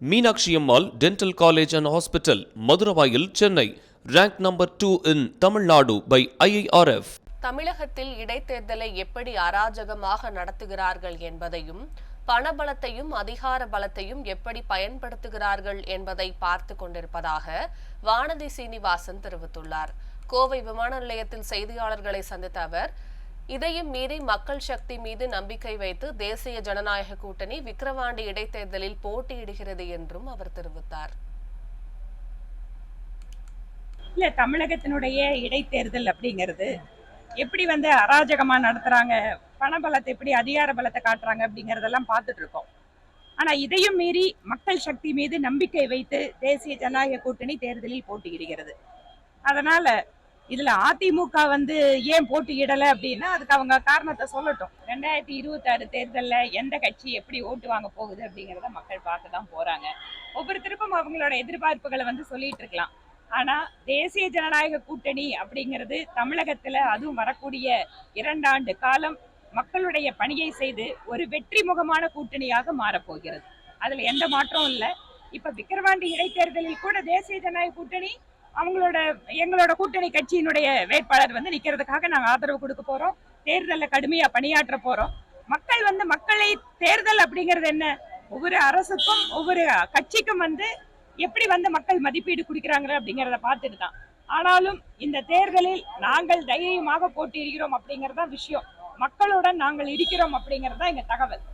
Meenakshi Ammal dental college and hospital Maduravoyal Chennai. Rank number two in Tamil Nadu by IIRF தமிழகத்தில் இடைத்தேர்தலை எப்படி அராஜகமாக நடத்துகிறார்கள் என்பதையும் பணபலத்தையும் அதிகார பலத்தையும் எப்படி பயன்படுத்துகிறார்கள் என்பதை பார்த்து கொண்டிருப்பதாக வானதி சீனிவாசன் தெரிவித்துள்ளார். கோவை விமான நிலையத்தில் செய்தியாளர்களை சந்தித்த அவர் இதையும் மீறி மக்கள் சக்தி மீது நம்பிக்கை வைத்து தேசிய ஜனநாயக கூட்டணி விக்கிரவாண்டி இடைத்தேர்தலில் போட்டியிடுகிறது என்றும் அவர் தெரிவித்தார். இல்ல தமிழகத்தினுடைய இடைத்தேர்தல் அப்படிங்கிறது எப்படி வந்து அராஜகமா நடத்துறாங்க பணபலத்தை எப்படி அதிகார பலத்தை காட்டுறாங்க அப்படிங்கறதெல்லாம் பார்த்துட்டு இருக்கோம். ஆனா இதையும் மீறி மக்கள் சக்தி மீது நம்பிக்கை வைத்து தேசிய ஜனநாயக கூட்டணி தேர்தலில் போட்டியிடுகிறது. அதனால இதுல அதிமுக வந்து ஏன் போட்டியிடல அப்படின்னா அதுக்கு அவங்க காரணத்தை சொல்லட்டும். ரெண்டாயிரத்தி இருபத்தி ஆறு தேர்தல்ல எந்த கட்சி எப்படி ஓட்டு வாங்க போகுது அப்படிங்கறத மக்கள் பார்க்க தான் போறாங்க ஒவ்வொருத்தருக்கும் அவங்களோட எதிர்பார்ப்புகளை வந்து சொல்லிட்டு இருக்கலாம். ஆனா தேசிய ஜனநாயக கூட்டணி அப்படிங்கிறது தமிழகத்துல அதுவும் வரக்கூடிய இரண்டாண்டு காலம் மக்களுடைய பணியை செய்து ஒரு வெற்றி முகமான கூட்டணியாக மாறப்போகிறது. அதுல எந்த மாற்றமும் இல்லை. இப்ப விக்கிரவாண்டி இடைத்தேர்தலில் கூட தேசிய ஜனநாயக கூட்டணி அவங்களோட எங்களோட கூட்டணி கட்சியினுடைய வேட்பாளர் வந்து நிக்கிறதுக்காக நாங்க ஆதரவு கொடுக்க போறோம். தேர்தலில் கடுமையா பணியாற்ற போறோம். மக்கள் வந்து மக்களை தேர்தல் அப்படிங்கிறது என்ன? ஒவ்வொரு அரசுக்கும் ஒவ்வொரு கட்சிக்கும் வந்து எப்படி வந்து மக்கள் மதிப்பீடு கொடுக்குறாங்க அப்படிங்கிறத பார்த்துட்டு தான். ஆனாலும் இந்த தேர்தலில் நாங்கள் தைரியமாக போட்டியிடுகிறோம் அப்படிங்கிறது தான் விஷயம். மக்களுடன் நாங்கள் இருக்கிறோம் அப்படிங்கிறது தான் எங்க தகவல்.